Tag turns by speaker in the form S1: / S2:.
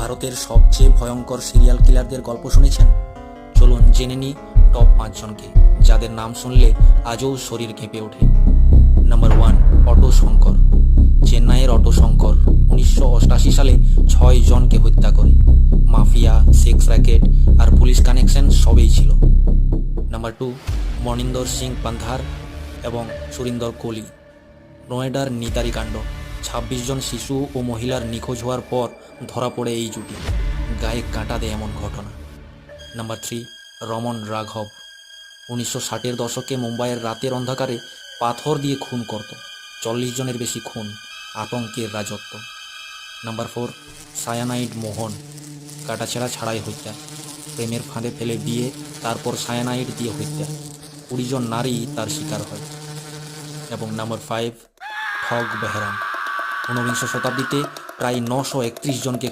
S1: ভারতের সবচেয়ে ভয়ঙ্কর সিরিয়াল কিলারদের গল্প শুনেছেন? চলুন জেনে নিই টপ পাঁচজনকে যাদের নাম শুনলে আজও শরীর কেঁপে ওঠে। Number one auto Shankar. চেন্নাইয়ের অটো শঙ্কর উনিশশো অষ্টাশি সালে ছয় জনকে হত্যা করে। মাফিয়া সেক্স র্যাকেট আর পুলিশ কানেকশন সবই ছিল। নাম্বার টু মনিন্দর সিং পান্ধার এবং সুরিন্দর কোহলি। নয়ডার নিতারি কাণ্ড। ছাব্বিশ জন শিশু ও মহিলার নিখোঁজ হওয়ার পর ধরা পড়ে এই জুটি। গায়ে কাঁটা দেয় এমন ঘটনা। নাম্বার থ্রি, রমন রাঘব। উনিশশো ষাটের দশকে মুম্বাইয়ের রাতের অন্ধকারে পাথর দিয়ে খুন করত। চল্লিশ জনের বেশি খুন, আতঙ্কের রাজত্ব। Number four, cyanide Mohan. কাটাছেড়া ছাড়াই হত্যা। প্রেমের ফাঁদে ফেলে বিয়ে, তারপর সায়ানাইড দিয়ে হত্যা। কুড়ি জন নারী তার শিকার হয়। এবং নাম্বার ফাইভ, ঠগ বেহরাম। ঊনবিংশ শতাব্দীতে প্রায় নশো একত্রিশ জনকে